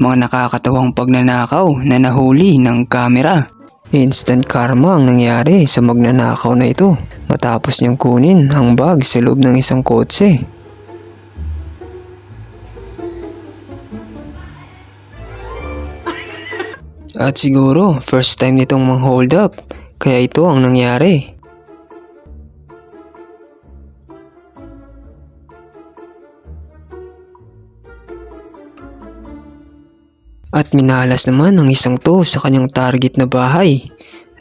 Mga nakakatawang pagnanakaw na nahuli ng kamera. Instant karma ang nangyari sa magnanakaw na ito matapos niyang kunin ang bag sa loob ng isang kotse. At siguro, first time nitong mang-hold up, kaya ito ang nangyari. At minalas naman ang isang to sa kanyang target na bahay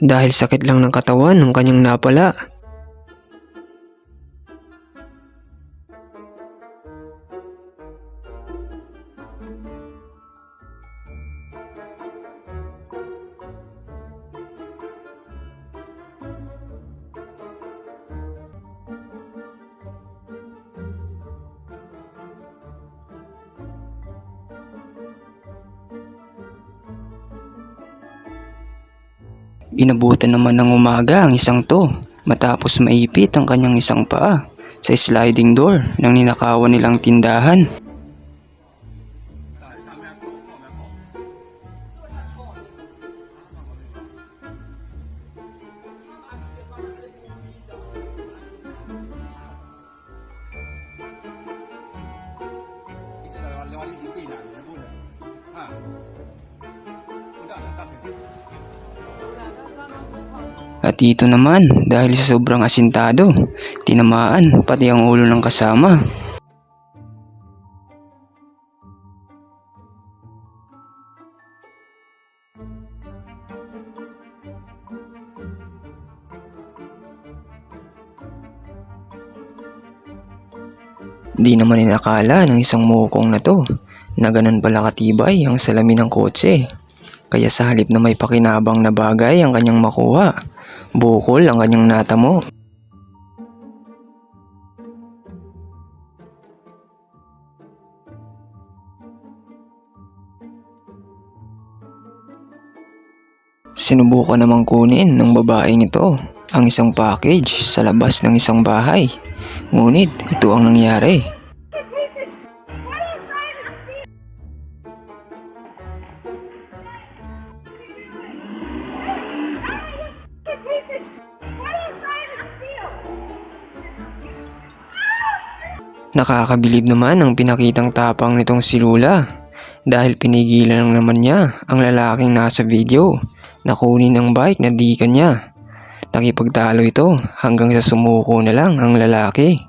dahil sakit lang ng katawan ng kanyang napala. Inabutan naman ng umaga ang isang to matapos maipit ang kanyang isang paa sa sliding door ng ninakawan nilang tindahan. At dito naman, dahil sa sobrang asintado, tinamaan pati ang ulo ng kasama. Di naman inakala ng isang mukong na to na ganun pala katibay ang salamin ng kotse. Kaya sa halip na may pakinabang na bagay ang kanyang makuha, bukol ang kanyang natamo. Sinubukan namang kunin ng babaeng ito ang isang package sa labas ng isang bahay. Ngunit ito ang nangyari. Nakakabilib naman ang pinakitang tapang nitong si Lula dahil pinigilan lang naman niya ang lalaking nasa video na kunin ang bike na di kanya. Nakipagtalo ito hanggang sa sumuko na lang ang lalaki.